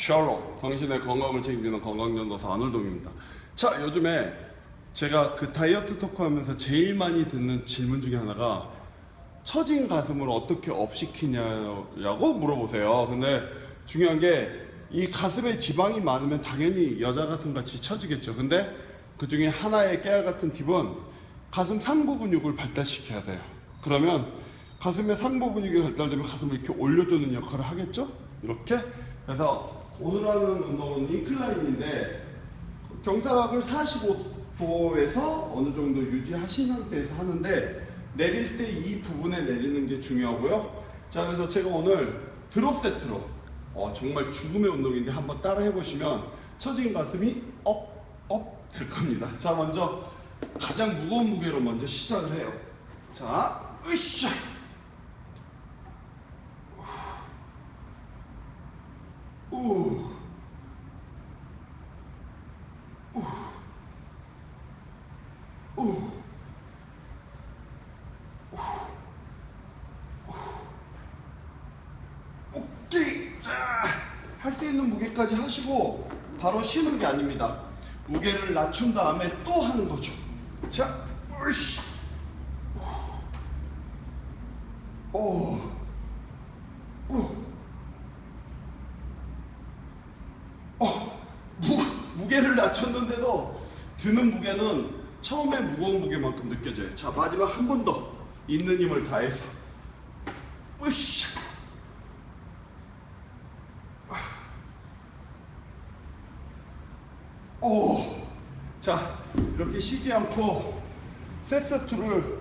샬롯 당신의 건강을 책임지는 건강전도사 안울동입니다. 자 요즘에 제가 그 다이어트 토크 하면서 제일 많이 듣는 질문 중에 하나가 처진 가슴을 어떻게 업시키냐고 물어보세요. 근데 중요한 게 이 가슴에 지방이 많으면 당연히 여자 가슴 같이 처지겠죠. 근데 그 중에 하나의 깨알 같은 팁은 가슴 상부 근육을 발달시켜야 돼요. 그러면 가슴의 상부 근육이 발달되면 가슴을 이렇게 올려주는 역할을 하겠죠? 이렇게 그래서 오늘 하는 운동은 인클라인인데 경사각을 45도에서 어느 정도 유지하신 상태에서 하는데 내릴 때 이 부분에 내리는 게 중요하고요. 자 그래서 제가 오늘 드롭 세트로 어, 정말 죽음의 운동인데 한번 따라 해보시면 처진 가슴이 업 업 될 겁니다. 자 먼저 가장 무거운 무게로 먼저 시작을 해요. 자 으쌰 우. 오케이. 자, 할 수 있는 무게까지 하시고 바로 쉬는 게 아닙니다. 무게를 낮춘 다음에 또 하는 거죠. 자, 으쌰. 오. 오. 어, 무, 무게를 낮췄는데도 드는 무게는 처음에 무거운 무게만큼 느껴져요. 자, 마지막 한 번 더 있는 힘을 다해서. 으쌰. 오. 자, 이렇게 쉬지 않고 세트 2를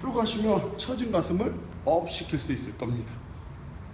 쭉 하시면 처진 가슴을 업 시킬 수 있을 겁니다.